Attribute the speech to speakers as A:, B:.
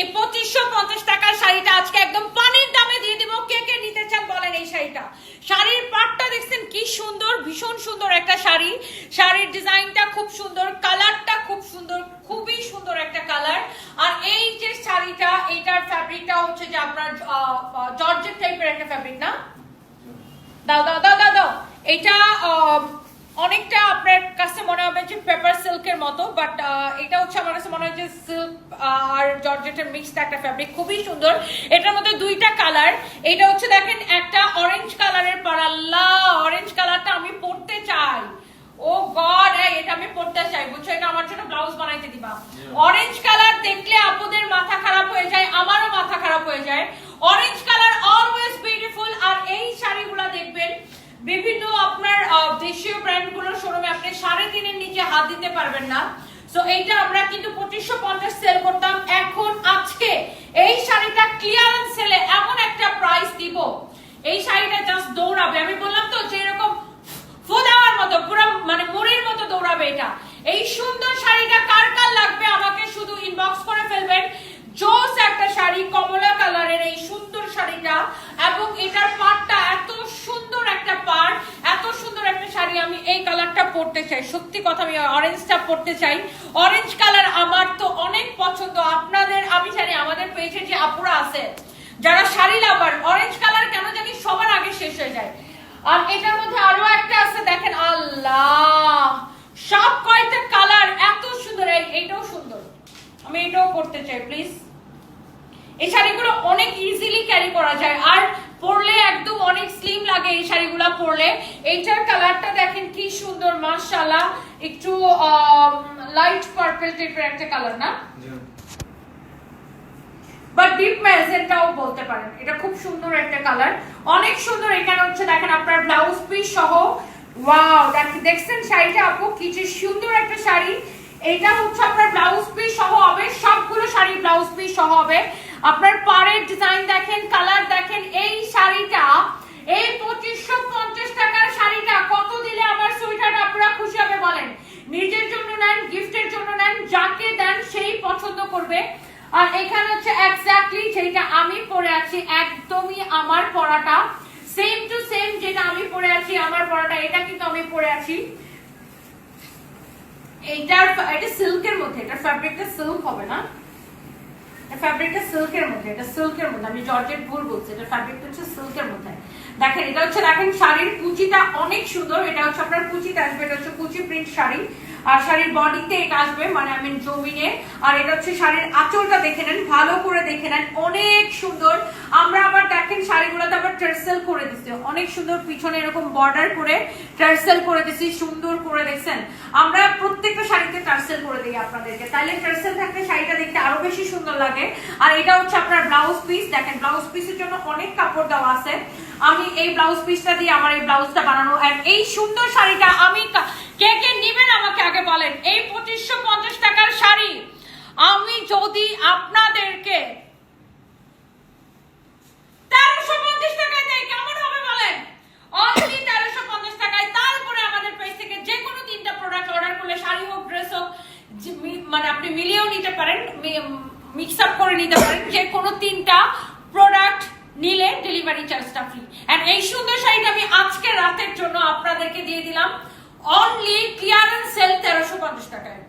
A: এই পঁচিশশো পঞ্চাশ টাকার শাড়িটা আজকে একদম পানির দামে দিয়ে দিব। কে কে নিতে চান বলেন এই শাড়িটা। শাড়ির পাটটা দেখছেন কি সুন্দর, ভীষণ সুন্দর একটা শাড়ি। শাড়ির ডিজাইনটা খুব সুন্দর, কালারটা খুব সুন্দর, খুবই সুন্দর একটা কালার। আর এই যে শাড়িটা এটার ফ্যাব্রিকটা হচ্ছে যে আপনার জর্জেট টাইপের একটা ফ্যাব্রিক না? দাও দাও দাও দাও দাও। এটা অনেকটা আপনার কাছে মনে হবে যে পেপার সিল্কের মতো বাট এটা হচ্ছে আমার কাছে মনে হয় যে সিল্ক আর জর্জেটের মিক্সড একটা ফ্যাব্রিক খুবই সুন্দর। এটার মধ্যে দুইটা কালার এটা হচ্ছে দেখেন একটা অরেঞ্জ কালারের পারাল্লা। অরেঞ্জ কালারটা আমি পরতে চাই। ও গড এটা আমি পড়তে চাই। বুঝছ এটা আমার জন্য ব্লাউজ বানাইতে দিবা। অরেঞ্জ কালার দেখলে আপুদের মাথা খারাপ হয়ে যায় আমারও মাথা খারাপ হয়ে যায় অরেঞ্জ কালার অলওয়েজ বিউটিফুল আর এই শাড়িগুলো দেখবেন বিভিন্ন আপনার আহ, দেশীয় ব্র্যান্ডগুলোর শোরুমে আপনি সাড়ে তিনের নিচে হাত দিতে পারবেন না। এইটা আমরা কিন্তু পঁচিশশো পঞ্চাশ সেল করতাম। এখন আজকে এই শাড়িটা সেলে এমন একটা প্রাইস দিব। এই শাড়িটা জাস্ট দৌড়াবে। আমি বললাম তো মতো, পুরো মানে মুড়ির মতো দৌড়াবে এটা। এই সুন্দর শাড়িটা কার কার লাগবে আমাকে শুধু ইনবক্স করে ফেলবেন। জোস একটা শাড়ি, কমলা কালারের এই সুন্দর শাড়িটা। এবং এটার পাড়টা এত সুন্দর একটা পাড় এত সুন্দর একটা শাড়ি আমি এই পরতে চাই। সত্যি কথা, আমি অরেঞ্জটা পরতে চাই। অরেঞ্জ কালার আমার তো অনেক পছন্দ। আপনাদের আমি জানি আমাদের পেজে যে আপুরা আছে। যারা শাড়ি লাভার অরেঞ্জ কালার কেন জানি সবার আগে শেষ হয়ে যায়। আর এটার মধ্যে আরও একটা আছে, দেখেন, আল্লাহ! সব কয়টা কালার এত সুন্দর। এই- এইটাও সুন্দর। আমি এটাও করতে চাই প্লিজ এই শাড়িগুলো অনেক ইজিলি ক্যারি করা যায়। আর পরলে একদম অনেক স্লিম লাগে এই শাড়িগুলো পরলে। এইটার কালারটা দেখেন কি সুন্দর মাশাআল্লাহ। একটু লাইট পার্পল টাইপের একটা কালার না? বা ডিপ ম্যাজেন্টাও বলতে পারেন। এটা খুব সুন্দর একটা কালার অনেক সুন্দর এখানে হচ্ছে দেখেন আপনার ব্লাউজ পিস সহ। ওয়াও দেখেন দেখছেন শাড়িটা আপু? কি যে সুন্দর একটা শাড়ি। এটা হচ্ছে আপনার ব্লাউজ পিস সহ হবে। সবগুলো শাড়ি ব্লাউজ পিস সহ হবে। আপনার পাড়ের ডিজাইন দেখেন কালার দেখেন এই শাড়িটা এই পঁচিশশো পঞ্চাশ টাকার শাড়িটা কত দিলে আমার সুইটার আপনারা খুশি হবে বলেন নিজের জন্য নেন গিফটের জন্য নেন যাকে দেন সেই পছন্দ করবে। আর এখানে হচ্ছে এক্স্যাক্টলি যেটা আমি পরে আছি, একদমই আমার পরাটা সেম টু সেম যেটা আমি পরে আছি, আমার পরাটা এটা কিন্তু আমি পরে আছি। এইটার এটা সিল্কের মধ্যে, এটা ফ্যাব্রিকটা সিল্ক হবে না। সিল্কের মধ্যে সিল্কের মধ্যে। আমি জর্জেট ভুল বলছি, এটা ফ্যাব্রিকটা হচ্ছে সিল্কের মধ্যে। দেখেন, এটা হচ্ছে, দেখেন, শাড়ির কুচিটা অনেক সুন্দর। এটা হচ্ছে আপনার কুচিতে আসবে, এটা হচ্ছে কুচি প্রিন্ট শাড়ি। আর শাড়ির বডিতে এটা আসবে মানে আমি জমিনে। আর এটা হচ্ছে শাড়ির আঁচলটা দেখে নেন, ভালো করে দেখে নেন। অনেক সুন্দর। আমরা আবার দেখেন শাড়িগুলোতে আবার টার্সেল করে দিচ্ছি। অনেক সুন্দর পিছনে এরকম বর্ডার করে টার্সেল করে দিচ্ছি সুন্দর করে দেখছেন। আমরা প্রত্যেকটা শাড়িতে টার্সেল করে দিই আপনাদেরকে। তাইলে টার্সেল থাকলে শাড়িটা দেখতে আরও বেশি সুন্দর লাগে। আর এটা হচ্ছে আপনার ব্লাউজ পিস দেখেন ব্লাউজ পিসের জন্য অনেক কাপড় দেওয়া আছে। আমি এই ব্লাউজ পিসটা দিয়ে আমার এই ব্লাউজটা বানানো। আর এই সুন্দর শাড়িটা আমি কা- কে নিবেন আমাকে আগে বলেন? এই পঁচিশশো পঞ্চাশ টাকার শাড়ি আমি যদি আপনাদেরকে শাড়ি হোক ড্রেস হোক মানে আপনি মিলিয়েও নিতে পারেন মিক্স আপ করে নিতে পারেন, যে তিনটা প্রোডাক্ট নিলে ডেলিভারি চার্জটা ফ্রি এই সুন্দর শাড়িটা আমি আজকে রাতের জন্য আপনাদেরকে দিয়ে দিলাম। অনলি ক্লিয়ারেন্স সেল তেরোশো পঞ্চাশ টাকায়।